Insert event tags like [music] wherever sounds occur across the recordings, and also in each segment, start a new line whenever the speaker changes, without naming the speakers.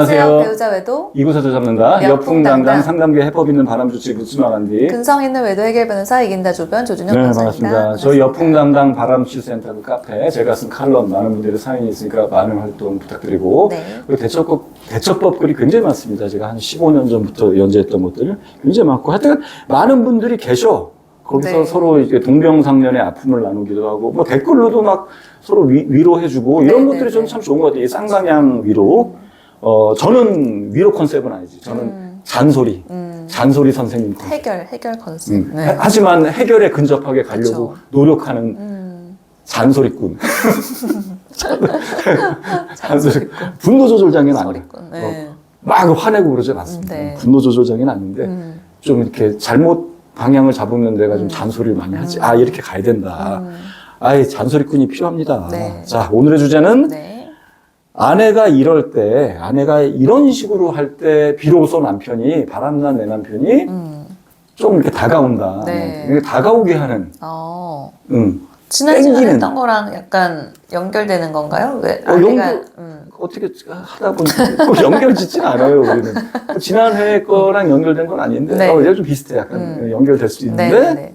안녕하세요.
배우자 외도
이곳에서 잡는다.
역풍당당.
역풍당당 상담계 해법 있는 바람 주치 무스마간디.
근성 있는 외도 해결 변호사 이긴다 주변 조준혁
네,
변호사입니다.
반갑습니다. 저희 역풍당당 바람치센터 그 카페 제가 쓴 칼럼 많은 분들이 사연이 있으니까 많은 활동 부탁드리고
네.
그리고 대처법 대처법 글이 굉장히 많습니다. 제가 한 15년 전부터 연재했던 것들 굉장히 많고 하여튼 많은 분들이 계셔. 거기서
네.
서로 이제 동병상련의 아픔을 나누기도 하고 뭐 댓글로도 막 서로 위, 위로해주고 이런
네,
것들이
네,
저는
네.
참 좋은 것 같아요. 이 쌍방향 위로. 어 저는 위로 컨셉은 아니지. 저는
음.
잔소리,
음,
잔소리 선생님 컨셉.
해결 해결 컨셉.
음.
네.
하- 하지만 해결에 근접하게 가려고
그쵸.
노력하는
음,
잔소리꾼. [laughs] 잔소리. 분노 조절 장애는 아니에요.
네.
막 화내고 그러진 않습니다.
네.
분노 조절 장애는 아닌데
음,
좀 이렇게 잘못 방향을 잡으면 내가 좀 잔소리를 많이 하지. 아 이렇게 가야 된다.
음,
아이 잔소리꾼이 필요합니다.
네.
자 오늘의 주제는
네.
아내가 이럴 때 아내가 이런 식으로 할 때 비로소 남편이 바람난 내 남편이
음,
좀 이렇게 다가온다.
네.
이렇게 다가오게 하는.
어.
응.
지난 시간에
땡기는.
했던 거랑 약간 연결되는 건가요? 왜
어,
아내가
연결-
음,
어떻게 하다 보니 꼭 연결 짓진 않아요 우리는 지난 회 거랑 연결된 건 아닌데
네.
어, 얘가 좀 비슷해 약간
음.
연결될 수도 있는데
네, 네, 네.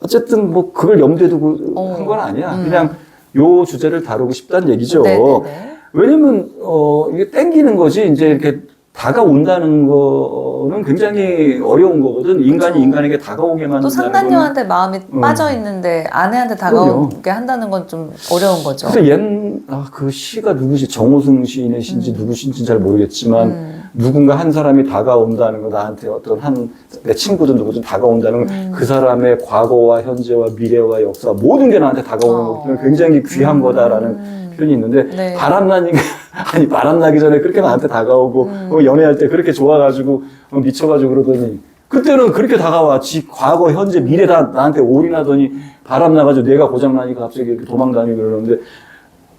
어쨌든 뭐 그걸 염두에 두고
어.
한 건 아니야
음.
그냥 요 주제를 다루고 싶다는 얘기죠
네, 네, 네.
왜냐면 어 이게 땡기는 거지 이제 이렇게 다가온다는 거는 굉장히 어려운 거거든 인간이
그쵸.
인간에게 다가오게 만든다는
또 상간녀한테 마음이
음.
빠져 있는데 아내한테 다가오게 한다는 건 좀 어려운 거죠.
근데 옛, 아, 그 시가 누구시, 정호승 시인의 시인지 누구신지 잘 모르겠지만,
음.
누군가 한 사람이 다가온다는 거, 나한테 어떤 한, 내 친구든 누구든 다가온다는 건,
음.
그 사람의 과거와 현재와 미래와 역사, 모든 게 나한테 다가오는
어.
거기 때문에 굉장히 귀한 거다라는
음.
표현이 있는데,
네.
바람나니, [laughs] 아니, 바람나기 전에 그렇게 나한테 다가오고,
음.
어, 연애할 때 그렇게 좋아가지고, 어, 미쳐가지고 그러더니, 그때는 그렇게 다가와. 지 과거, 현재, 미래 다 나한테 올인하더니 바람나가지고 내가 고장나니까 갑자기 이렇게 도망다니고 그러는데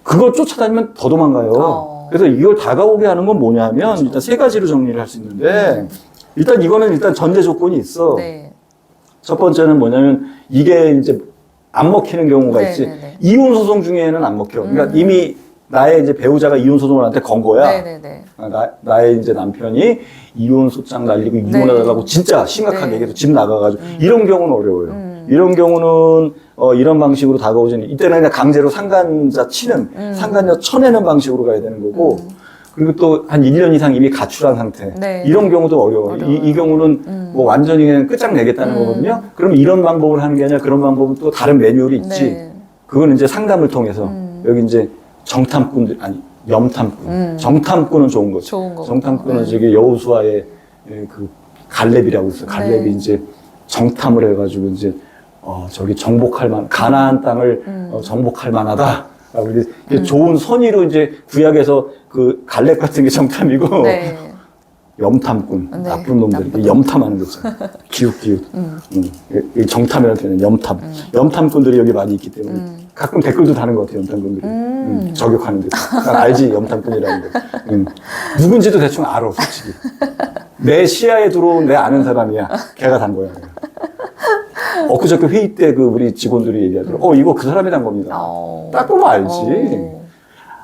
그걸 쫓아다니면 더 도망가요.
어.
그래서 이걸 다가오게 하는 건 뭐냐면 일단 세 가지로 정리를 할 수 있는데 일단 이거는 일단 전제 조건이 있어.
네.
첫 번째는 뭐냐면 이게 이제 안 먹히는 경우가
네,
있지.
네, 네.
이혼 소송 중에는 안 먹혀. 그러니까
음.
이미 나의 이제 배우자가 이혼 소송을 나한테 건 거야.
네, 네, 네.
아, 나, 나의 이제 남편이 이혼 소장 날리고
네.
이혼하려고 진짜 심각한
네.
얘기해서 집 나가가지고 이런 경우는 어려워요.
음.
이런 경우는 어, 이런 방식으로 다가오지는 이때는 그냥 강제로 상간자 치는
음.
상간녀 쳐내는 방식으로 가야 되는 거고 그리고 또 한 1년 이상 이미 가출한 상태
네.
이런 경우도 어려워. 이,
어려워요.
이 경우는
음.
뭐 완전히 그냥 끝장내겠다는
음.
거거든요. 그럼 이런 방법을 하는 게 아니라 그런 방법은 또 다른 매뉴얼이 있지.
네.
그건 이제 상담을 통해서
음.
여기 이제 정탐꾼들 아니 염탐꾼
음.
정탐꾼은 좋은 거죠.
좋은.
정탐꾼은
네.
저기 여우수아의 예, 그 갈렙이라고 있어 요. 갈렙이
네.
이제 정탐을 해가지고 이제 어 저기 정복할 만 가나안 땅을
음.
어, 정복할 만하다. 라고 이제 이게 좋은 선의로 이제 구약에서 그 갈렙 같은 게 정탐이고
네. [laughs]
염탐꾼
네,
나쁜 놈들
나쁜
이 염탐하는 거죠. [laughs] 기웃 기웃.
음.
음, 이- 이 정탐이라는 표현은 염탐. 염탐꾼들이 여기 많이 있기 때문에
음.
가끔 댓글도 다는 것 같아요, 염탐꾼들이.
음.
음, 저격하는 데. 난 [laughs] 알지, 염탐꾼이라는 거. 음. 누군지도 대충 알아, 솔직히. 내 시야에 들어온 내 아는 사람이야. 걔가 단 거야. 엊그저께 회의 때 그 우리 직원들이 얘기하더라고. 어, 이거 그 사람이 단 겁니다.
어.
딱 보면 알지.
어.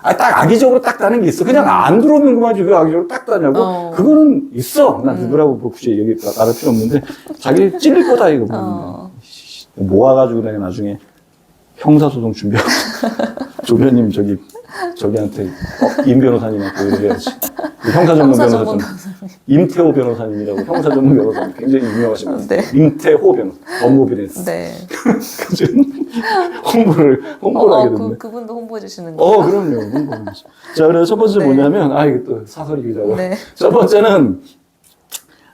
아, 딱 악의적으로 딱 따는 게 있어. 그냥 안 들어오면 그만지 왜 악의적으로 딱 따냐고.
어.
그거는 있어. 난 누구라고 뭐 굳이 여기 말할 필요 없는데 자기 찔릴 거다 이거.
어.
모아가지고 내가 나중에 형사소송 준비하고 [laughs] [laughs] 조변님 저기 저기한테 어, 임 변호사님한테. 그 형사 전문
형사
변호사
전문
좀 임태호 변호사님이라고 형사 전문 [laughs] 변호사님 굉장히 유명하신 분.
네.
임태호 변호사 법무 비즈니스.
네. [laughs]
홍보를 홍보를
어,
하게
그,
됐네.
그분도 홍보해 주시는 거.
어, 그럼요. 홍보를 하죠. 자, 그래서 첫 번째
네.
뭐냐면, 아, 이거 또 사설이 기자고.
네.
첫 번째는,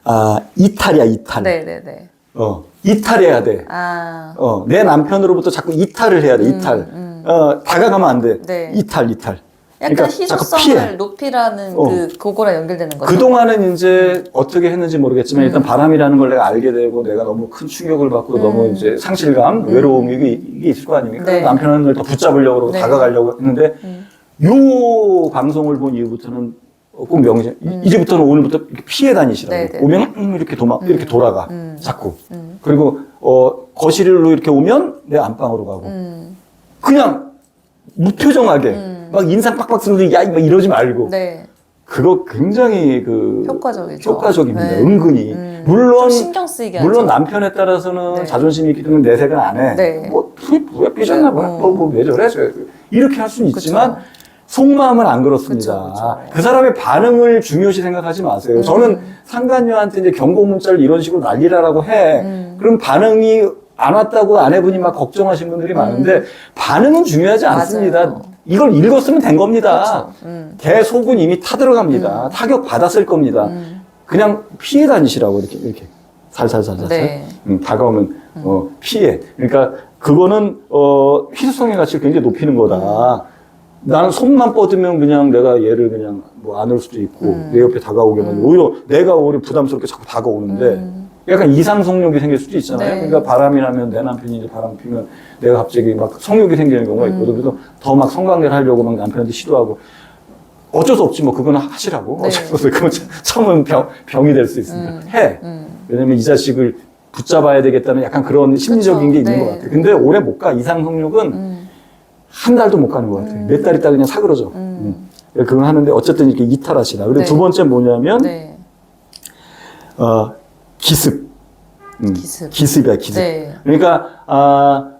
아, 이탈이야, 이탈.
네, 네, 네.
어, 이탈해야 돼.
아.
어, 내 남편으로부터 자꾸 이탈을 해야 돼, 이탈.
음.
어, 다가가면 안 돼.
네.
이탈, 이탈.
약간
그러니까
희소성을 높이라는
어.
그 그거랑 연결되는 거죠.
그 동안은 이제 어떻게 했는지 모르겠지만 일단 바람이라는 걸 내가 알게 되고 내가 너무 큰 충격을 받고
음.
너무 이제 상실감, 외로움 이게, 이게 있을 거 아닙니까?
네.
남편을 더 붙잡으려고 그러고
네.
다가가려고 했는데
음.
요 방송을 본 이후부터는 꼭 명시 이- 이제부터는 오늘부터 이렇게 피해 다니시라고
네, 네.
오면 음, 이렇게 도망 이렇게 돌아가
음.
자꾸
음.
그리고 어 거실로 이렇게 오면 내 안방으로 가고
음.
그냥 무표정하게
음.
막 인상 빡빡 쓰는데 야막 이러지 말고
네.
그거 굉장히 그
효과적이죠.
효과적입니다.
네.
은근히.
음.
물론
좀 신경 쓰이게
물론
하죠.
남편에 따라서는
네.
자존심이 있기 때문에 내색은 안 해.
네.
뭐, 왜 삐졌나 봐.
네.
뭐, 뭐, 왜 저래? 저- 이렇게 할 수는 있지만,
그쵸.
속마음은 안 그렇습니다.
그쵸, 그쵸.
그 사람의 반응을 중요시 생각하지 마세요.
음.
저는 상간녀한테 이제 경고 문자를 이런 식으로 날리라라고 해.
음.
그럼 반응이 안 왔다고 아내분이 막 걱정하신 분들이 많은데, 반응은 중요하지 않습니다.
음. 맞아요.
이걸 읽었으면 된 겁니다.
그렇죠. 음.
걔 속은 이미 타들어갑니다. 타격 받았을 겁니다.
음.
그냥 피해 다니시라고 이렇게 이렇게 살살살살
네.
음, 다가오면 어, 피해. 그러니까 그거는 어, 희소성의 가치를 굉장히 높이는 거다. 나는 손만 뻗으면 그냥 내가 얘를 그냥 뭐 안을 수도 있고
음.
내 옆에 다가오게 만들고 오히려 내가 오히려 부담스럽게 자꾸 다가오는데
음.
약간 이상 성욕이 생길 수도 있잖아요.
네.
그러니까 바람이 나면 내 남편이 이제 바람 피면 내가 갑자기 막 성욕이 생기는 경우가
음.
있거든. 그래서 더 막 성관계를 하려고 막 남편한테 시도하고 어쩔 수 없지 뭐 그거는 하시라고.
네.
어쩔 수 없어. 그건 참- 참으면 병, 병이 될 수 있습니다.
음.
해.
음.
왜냐면 이 자식을 붙잡아야 되겠다는 약간 그런 심리적인 게
그쵸.
있는
네.
것 같아요. 근데 오래 못 가. 이상 성욕은
음.
한 달도 못 가는 것 같아요. 몇달 있다 그냥 사그러져.
음.
음. 그건 하는데 어쨌든 이렇게 이탈하시라. 그리고
네.
두 번째 뭐냐면
네.
어, 기습. 음,
기습.
기습이야, 기습.
네.
그러니까 아,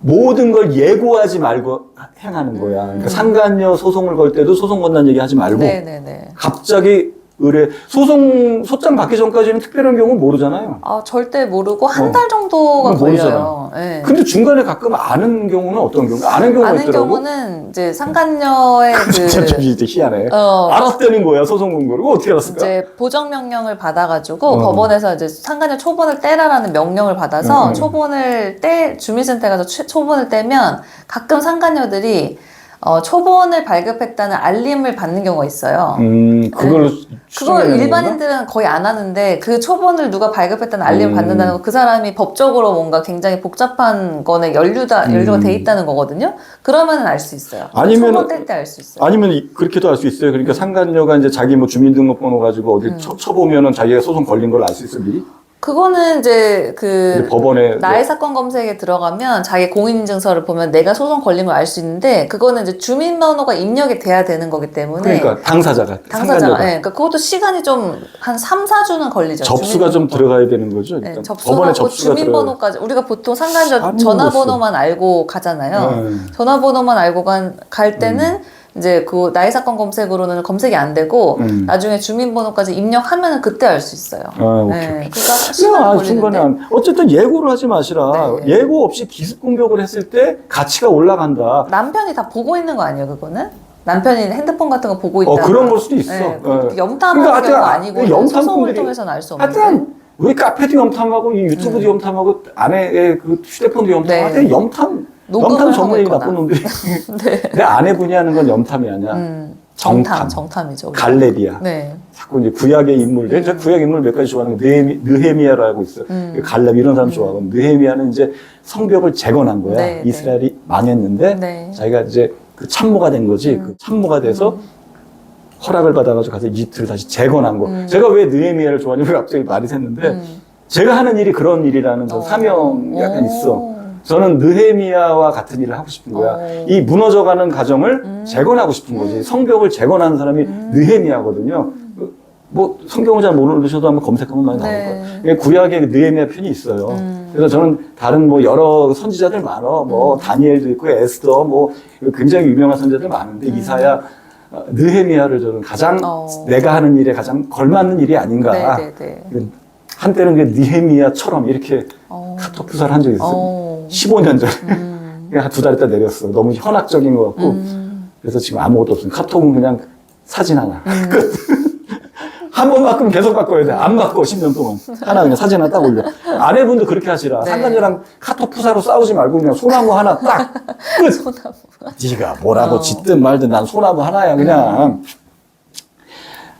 모든 걸 예고하지 말고 행하는 거야. 그러니까 상간녀 소송을 걸 때도 소송 건다는 얘기 하지 말고
음. 네네 네.
갑자기 의뢰 소송 소장 받기 전까지는 특별한 경우는 모르잖아요.
아, 절대 모르고 한
어.
달 정도가
그건
걸려요. 네.
근데 중간에 가끔 아는 경우는 어떤 경우? 아는 경우가
아는
있더라고.
경우는 이제 상간녀의 [laughs] 그
이제 희한해.
어,
알았다는 거야 소송. 그거 어떻게 알았을까?
이제 보정 명령을 받아가지고
어.
법원에서 이제 상간녀 초본을 떼라라는 명령을 받아서
음, 음.
초본을 떼 주민센터에 가서 최- 초본을 떼면 가끔 상간녀들이 어, 초본을 발급했다는 알림을 받는 경우가 있어요.
음, 그걸로
그거
추정해내는 건가?
일반인들은 거의 안 하는데 그 초본을 누가 발급했다는 알림을
음.
받는다는 건 그 사람이 법적으로 뭔가 굉장히 복잡한 거에 연루다 연루가
음.
돼 있다는 거거든요. 그러면은 알 수 있어요.
아니면은-
초본 뗄 때 알 수 있어요.
아니면 이- 그렇게도 알 수 있어요. 그러니까 상간녀가 이제 자기 뭐 주민등록번호 가지고 어디
음.
쳐, 쳐보면은 자기가 소송 걸린 걸 알 수 있어 미리.
그거는 이제 그
법원에
나의 사건 검색에 들어가면 자기 공인인증서를 보면 내가 소송 걸린 걸알수 있는데 그거는 이제 주민번호가 입력이 돼야 되는 거기 때문에
그러니까 당사자가
당사자가 예, 그러니까 그것도 시간이 좀 한 3, 4주는 걸리죠.
접수가 좀
주민번호.
들어가야 되는 거죠.
네,
일단
접수하고
법원에 접수가 들어가.
주민번호까지 우리가 보통 상간저
안
전화번호만 알고 가잖아요.
음.
전화번호만 알고 간, 갈 때는 이제 그 나의 사건 검색으로는 검색이 안 되고
음.
나중에 주민번호까지 입력하면은 그때 알 수 있어요.
아, 오케이.
네, 그러니까
중간에. 안, 어쨌든 예고를 하지 마시라.
네.
예고 없이 기습 공격을 했을 때 가치가 올라간다.
남편이 다 보고 있는 거 아니에요, 그거는? 남편이 핸드폰 같은 거 보고 있다.
어 그런 걸 수도 있어.
네,
예.
염탐하는
그러니까 하여튼
경우가 아니고
그
소송을 통해서는 알 수 없는데.
하여튼 우리 카페도 염탐하고 이 유튜브도
음.
염탐하고 아내의 그 휴대폰도 염탐하고
네.
염탐 염탐 전문이. 나쁜 놈들이 [laughs]
네.
내 아내분이 하는 건 염탐이 아니야.
음,
정탐.
정탐. 우리가.
갈렙이야.
네.
자꾸 이제 구약의 인물들, 저 구약 인물 몇 가지 좋아하는 거, 느헤미, 느헤미야라고 있어.
음.
갈렙 이런 사람 좋아하고, 느헤미야는 이제 성벽을 재건한 거야.
네, 네.
이스라엘이 망했는데,
네.
자기가 이제 그 참모가 된 거지. 그 참모가 돼서 허락을 받아가지고 가서 이집트를 다시 재건한 거.
음.
제가 왜 느헤미야를 좋아하냐면 갑자기 말이 샜는데,
음.
제가 하는 일이 그런 일이라는 저
어.
사명이 약간
오.
있어. 저는 느헤미야와 같은 일을 하고 싶은 거야.
어.
이 무너져가는 가정을
음.
재건하고 싶은 거지. 성벽을 재건하는 사람이 느헤미야거든요. 그, 뭐 성경을 잘 모르셔도 한번 검색하면 많이 나올
네.
거예요. 이게 구약에 그 느헤미야 편이 있어요.
음.
그래서 저는 다른 뭐 여러 선지자들 많어. 뭐 다니엘도 있고 에스더 뭐 굉장히 유명한 선지자들 많은데 이사야 어, 느헤미야를 저는 가장
음. 어.
내가 하는 일에 가장 걸맞는 일이 아닌가.
네, 네, 네.
한때는 그 느헤미야처럼 이렇게
어.
카톡 프사를 한 적이 있어요.
어.
15년 전에.
음.
그냥 두 달 있다 내렸어. 너무 현학적인 것 같고.
음.
그래서 지금 아무것도 없어요. 카톡은 그냥 사진 하나.
음. [laughs]
한번 바꾸면 계속 바꿔야 돼. 안 바꿔, 10년 동안. 하나 그냥 사진 하나 딱 올려. 아내분도 그렇게 하시라.
네.
상간녀랑 카톡 푸사로 싸우지 말고 그냥 소나무 하나 딱. 끝.
소나무.
네가 뭐라고
어.
짓든 말든 난 소나무 하나야, 그냥.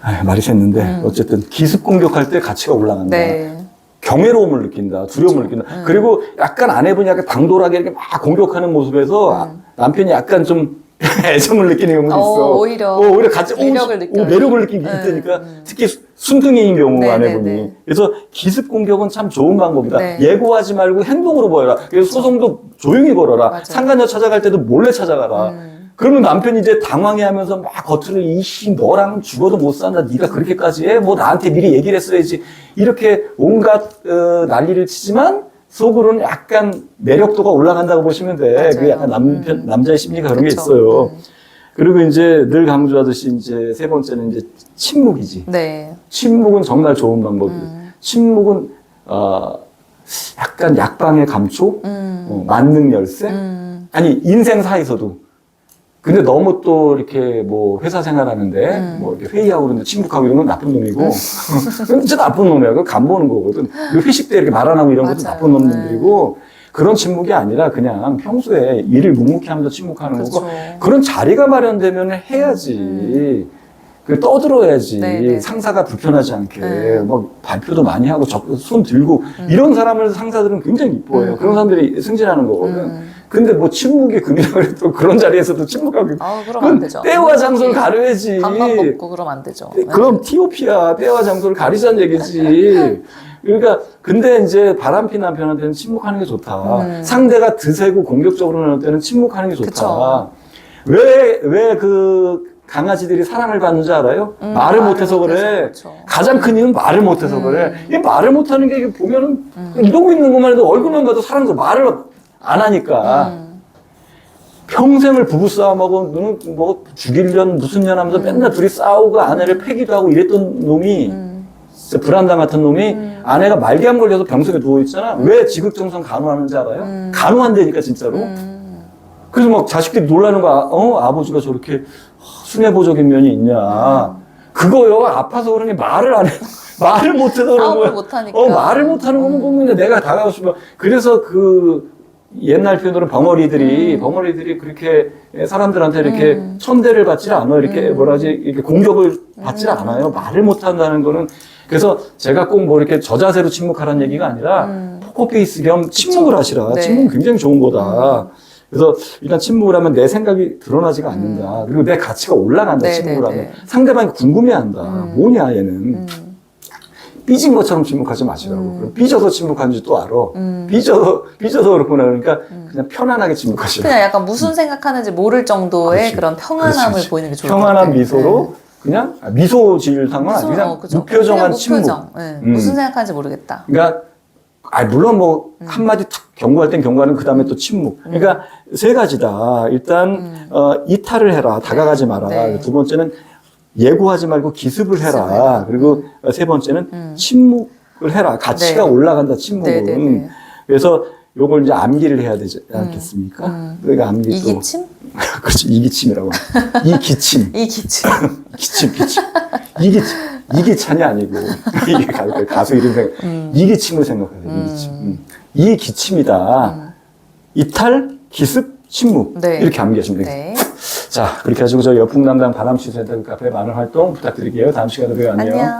아유, 말이 샜는데. 어쨌든 기습 공격할 때 가치가 올라간다.
네.
경외로움을 느낀다, 두려움을 느낀다.
음.
그리고 약간 아내분이 약간 당돌하게 이렇게 막 공격하는 모습에서 아, 남편이 약간 좀 [laughs] 애정을 느끼는 경우도
음. 어,
있어.
오히려
어, 오히려 같이
매력을
오,
느껴요.
오, 매력을 느끼기
음,
있다니까.
음.
특히 수- 순둥이인 경우
네,
아내분이.
네, 네.
그래서 기습 공격은 참 좋은 방법이다.
네.
예고하지 말고 행동으로 보여라. 그래서 소송도 조용히 걸어라.
맞아요.
상간녀 찾아갈 때도 몰래 찾아가라.
음.
그러면 남편이 이제 당황해하면서 막 겉으로 이씨 너랑 죽어도 못 산다. 네가 그렇게까지 해? 뭐 나한테 미리 얘기를 했어야지. 이렇게 온갖 어, 난리를 치지만 속으로는 약간 매력도가 올라간다고 보시면 돼.
맞아요.
그 약간 남편
음.
남자의 심리가 그런 게
그쵸.
있어요.
음.
그리고 이제 늘 강조하듯이 이제 세 번째는 이제 침묵이지.
네.
침묵은 정말 좋은 방법이에요.
음.
침묵은 어, 약간 약방의 감초,
음.
어, 만능 열쇠.
음.
아니 인생 사에서도 근데 너무 또 이렇게 뭐 회사 생활하는데
음.
뭐 이렇게 회의하고 그러는데 침묵하고 이런 건 나쁜 놈이고 [laughs] 그건 진짜 나쁜 놈이야 그거 간 보는 거거든 그리고 회식 때 이렇게 말 안 하고 이런 것도
맞아요.
나쁜 놈들이고 그런 침묵이 아니라 그냥 평소에 일을 묵묵히 하면서 침묵하는 거고
그렇죠.
그런 자리가 마련되면 해야지. 그 떠들어야지.
음. 네네.
상사가 불편하지 않게.
네.
막 발표도 많이 하고 적- 손 들고. 이런 사람을 상사들은 굉장히 이뻐해요.
음.
그런 사람들이 승진하는 거거든.
음.
근데 뭐 침묵이 금이라고 해도 그런 자리에서도 침묵하고.
아, 그럼 안 되죠.
때와 장소를 가려야지.
밥만 먹고 그러면 안 되죠. 네.
그럼 TOP야. 때와 장소를 가리자는 얘기지. [laughs] 그러니까 근데 이제 바람피 남편한테는 침묵하는 게 좋다.
음.
상대가 드세고 공격적으로 나올 때는 침묵하는 게 좋다.
그쵸.
왜왜그 강아지들이 사랑을 받는지 알아요?
음,
말을 못해서 그래.
그렇죠.
가장 큰 이유는 말을 못해서
음.
그래. 이 말을 못하는 게 보면은
음.
이러고 있는 것만 해도 얼굴만 봐도 사람들 말을 안 하니까
음.
평생을 부부싸움하고 너는 뭐 죽일년 무슨 년 하면서
음.
맨날 둘이 싸우고 아내를 패기도 하고 이랬던 놈이
음.
불안당 같은 놈이
음.
아내가 말기암 걸려서 병석에 누워 있잖아. 왜 지극정성 간호하는지 알아요?
음.
간호한다니까 진짜로.
음.
그래서 막 자식들이 놀라는 거야. 어 아버지가 저렇게 순애보적인 면이 있냐. 그거요. 아파서 그러니 말을 안 해. [laughs] 말을 못해서 그런 거야.
못하니까.
어 말을 못하는 거면 보면 내가 다가가고 싶어. 그래서 그 옛날 표현으로 벙어리들이 벙어리들이 그렇게 사람들한테 이렇게
음.
천대를 받지 않아 이렇게
음.
뭐라지 이렇게 공격을 받지
음.
않아요. 말을 못한다는 거는 그래서 제가 꼭 뭐 이렇게 저자세로 침묵하라는 얘기가 아니라
음.
포커페이스 겸 침묵을 하시라.
네.
침묵은 굉장히 좋은 거다. 그래서 일단 침묵을 하면 내 생각이 드러나지가 않는다. 그리고 내 가치가 올라간다.
네,
침묵을
네,
하면
네.
상대방이 궁금해한다.
음.
뭐냐 얘는
음.
삐진 것처럼 침묵하지 마시라고.
음.
그럼 삐져서 침묵하는지 또 알아.
음.
삐져서 삐져서 그렇구나. 그러니까
음.
그냥 편안하게 침묵하시라.
그냥 약간 무슨 생각하는지 모를 정도의
그렇지.
그런 평안함을
그렇지.
보이는 게 좋을 것
평안한
같아요.
미소로 그냥 아, 미소 지을 상은
네.
아니고 그냥
어, 그죠.
무표정한
그냥
침묵.
무표정. 네.
음.
무슨 생각하는지 모르겠다.
그러니까 아 물론 뭐
음.
한마디 탁 경고할 땐 경고하는 그 다음에 또 침묵. 그러니까 세 가지다. 일단
음.
어, 이탈을 해라. 다가가지 마라.
네.
두 번째는 예고하지 말고 기습을 해라.
기습을 해라.
그리고 어, 세 번째는
음.
침묵을 해라. 가치가
네.
올라간다. 침묵은.
네, 네, 네.
그래서 요걸 이제 암기를 해야 되지 않겠습니까?
음.
그러니까 암기 또
이기침? [laughs]
그렇지 이기침이라고. 이기침. [laughs]
이기침. [laughs]
기침, 기침. 이기, 이기찬이 아니고, 이게 가수 이름 생각,
음.
이기침을 생각해요, 이기침. 음. 이 기침이다. 이탈, 기습, 침묵.
네.
이렇게 암기하시면 되겠습니다.
네.
자, 그렇게 해가지고 저희 여풍남당 바람취 센터 카페 많은 활동 부탁드릴게요. 다음 시간에 봬요. 안녕.
안녕.